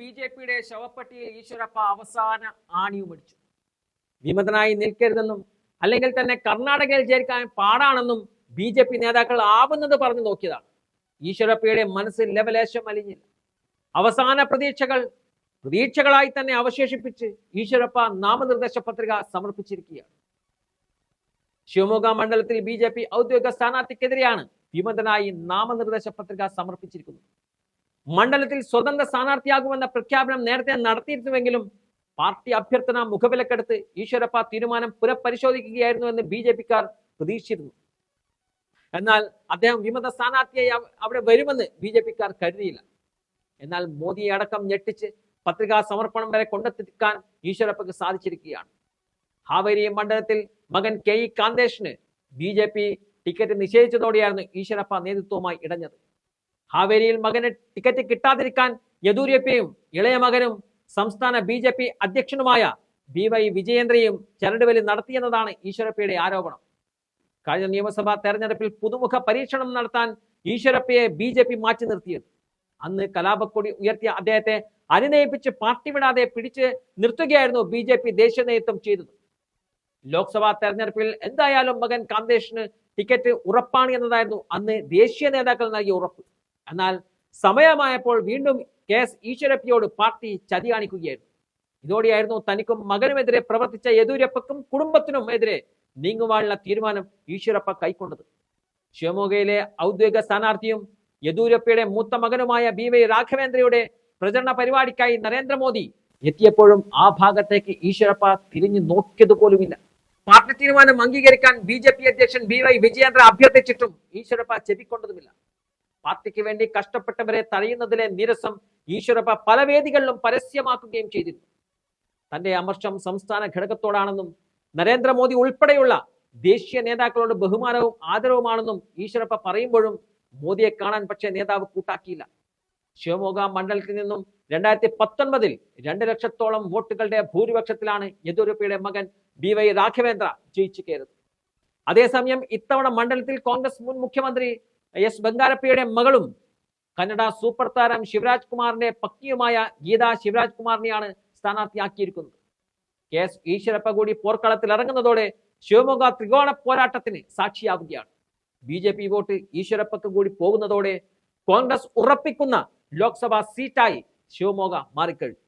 B J പിയുടെ ശവപ്പെട്ടിയിൽ ഈശ്വരപ്പ അവസാന ആണിയും ആണിയുമടിച്ചു വിമതനായി നിൽക്കരുതെന്നും അല്ലെങ്കിൽ തന്നെ കർണാടകയിൽ ചേർക്കാൻ പാടാണെന്നും ബി ജെ പി നേതാക്കൾ ആവുന്നത് പറഞ്ഞു നോക്കിയതാണ്. ഈശ്വരപ്പയുടെ മനസ്സിൽ ലവലേശം അലിഞ്ഞില്ല. അവസാന പ്രതീക്ഷകൾ പ്രതീക്ഷകളായി തന്നെ അവശേഷിപ്പിച്ച് ഈശ്വരപ്പ നാമനിർദ്ദേശ പത്രിക സമർപ്പിച്ചിരിക്കുകയാണ്. ശിവമോഗ മണ്ഡലത്തിൽ ബി ജെ പി ഔദ്യോഗിക സ്ഥാനാർത്ഥിക്കെതിരെയാണ് വിമതനായി നാമനിർദ്ദേശ പത്രിക സമർപ്പിച്ചിരിക്കുന്നത്. മണ്ഡലത്തിൽ സ്വതന്ത്ര സ്ഥാനാർത്ഥിയാകുമെന്ന പ്രഖ്യാപനം നേരത്തെ നടത്തിയിരുന്നുവെങ്കിലും പാർട്ടി അഭ്യർത്ഥന മുഖവിലക്കെടുത്ത് ഈശ്വരപ്പ തീരുമാനം പുനഃപരിശോധിക്കുകയായിരുന്നുവെന്ന് ബി ജെ പിക്കാർ പ്രതീക്ഷിച്ചിരുന്നു. എന്നാൽ അദ്ദേഹം വിമത സ്ഥാനാർത്ഥിയായി അവിടെ വരുമെന്ന് ബി ജെ പിക്കാർ കരുതിയില്ല. എന്നാൽ മോദിയെ അടക്കം ഞെട്ടിച്ച് പത്രികാ സമർപ്പണം വരെ കൊണ്ടെത്തിക്കാൻ ഈശ്വരപ്പക്ക് സാധിച്ചിരിക്കുകയാണ്. ഹാവേരി മണ്ഡലത്തിൽ മകൻ കെ ഇ കാന്തേഷിന് ബി ജെ പി ടിക്കറ്റ് നിഷേധിച്ചതോടെയായിരുന്നു ഈശ്വരപ്പ നേതൃത്വവുമായി ഇടഞ്ഞത്. ഹാവേരിയിൽ മകന് ടിക്കറ്റ് കിട്ടാതിരിക്കാൻ യദൂരപ്പയും ഇളയ മകനും സംസ്ഥാന ബി ജെ പി അധ്യക്ഷനുമായ ബി വൈ വിജയേന്ദ്രയും ചരടുവലി നടത്തിയെന്നതാണ് ഈശ്വരപ്പയുടെ ആരോപണം. കഴിഞ്ഞ നിയമസഭാ തെരഞ്ഞെടുപ്പിൽ പുതുമുഖ പരീക്ഷണം നടത്താൻ ഈശ്വരപ്പയെ ബി ജെ പി മാറ്റി നിർത്തിയത്. അന്ന് കലാപക്കൊടി ഉയർത്തിയ അദ്ദേഹത്തെ അനുനയിപ്പിച്ച് പാർട്ടി വിടാതെ പിടിച്ച് നിർത്തുകയായിരുന്നു ബി ജെ പി ദേശീയ നേതൃത്വം ചെയ്തത്. ലോക്സഭാ തെരഞ്ഞെടുപ്പിൽ എന്തായാലും മകൻ കാന്തേഷിന് ടിക്കറ്റ് ഉറപ്പാണ് എന്നതായിരുന്നു അന്ന് ദേശീയ നേതാക്കൾ നൽകിയ ഉറപ്പ്. എന്നാൽ സമയമായപ്പോൾ വീണ്ടും കെ എസ് ഈശ്വരപ്പിയോട് പാർട്ടി ചതി കാണിക്കുകയായിരുന്നു ഇതോടെയായിരുന്നു തനിക്കും മകനുമെതിരെ പ്രവർത്തിച്ച യദൂരപ്പക്കും കുടുംബത്തിനും എതിരെ നീങ്ങുവാനുള്ള തീരുമാനം ഈശ്വരപ്പ കൈക്കൊണ്ടത്. ശിവമോഗയിലെ ഔദ്യോഗിക സ്ഥാനാർത്ഥിയും യെദ്യൂരപ്പയുടെ മൂത്ത മകനുമായ ബി വൈ രാഘവേന്ദ്രയുടെ പ്രചരണ പരിപാടിക്കായി നരേന്ദ്രമോദി എത്തിയപ്പോഴും ആ ഭാഗത്തേക്ക് ഈശ്വരപ്പ തിരിഞ്ഞു നോക്കിയതുപോലുമില്ല. പാർട്ടി തീരുമാനം അംഗീകരിക്കാൻ ബി ജെ പി അധ്യക്ഷൻ ബി വൈ വിജയേന്ദ്ര അഭ്യർത്ഥിച്ചിട്ടും ഈശ്വരപ്പ ചെവിക്കൊണ്ടതുമില്ല. പാർട്ടിക്ക് വേണ്ടി കഷ്ടപ്പെട്ടവരെ തടയുന്നതിലെ നിരസം ഈശ്വരപ്പ പല വേദികളിലും പരസ്യമാക്കുകയും ചെയ്തിരുന്നു. തന്റെ അമർഷം സംസ്ഥാന ഘടകത്തോടാണെന്നും നരേന്ദ്രമോദി ഉൾപ്പെടെയുള്ള ദേശീയ നേതാക്കളോട് ബഹുമാനവും ആദരവുമാണെന്നും ഈശ്വരപ്പ പറയുമ്പോഴും മോദിയെ കാണാൻ പക്ഷേ നേതാവ് കൂട്ടാക്കിയില്ല. ശിവമോഗ മണ്ഡലത്തിൽ നിന്നും രണ്ടായിരത്തി പത്തൊൻപതിൽ രണ്ട് ലക്ഷത്തോളം വോട്ടുകളുടെ ഭൂരിപക്ഷത്തിലാണ് യെദ്യൂരപ്പയുടെ മകൻ ബി വൈ രാഘവേന്ദ്ര ജയിച്ചു കയറുന്നത് അതേസമയം ഇത്തവണ മണ്ഡലത്തിൽ കോൺഗ്രസ് മുൻ മുഖ്യമന്ത്രി എസ് ബംഗാരപ്പയുടെ മകളും കന്നഡ സൂപ്പർ താരം ശിവരാജ് കുമാറിന്റെ പത്നിയുമായ ഗീത ശിവരാജ് കുമാറിനെയാണ് സ്ഥാനാർത്ഥിയാക്കിയിരിക്കുന്നത്. കെ എസ് ഈശ്വരപ്പ കൂടി പോർക്കളത്തിൽ ഇറങ്ങുന്നതോടെ ശിവമോഗ ത്രികോണ പോരാട്ടത്തിന് സാക്ഷിയാവുകയാണ്. ബി ജെ പി വോട്ട് ഈശ്വരപ്പക്ക് കൂടി പോകുന്നതോടെ കോൺഗ്രസ് ഉറപ്പിക്കുന്ന ലോക്സഭാ സീറ്റായി ശിവമോഗ മാറിക്കഴിഞ്ഞു.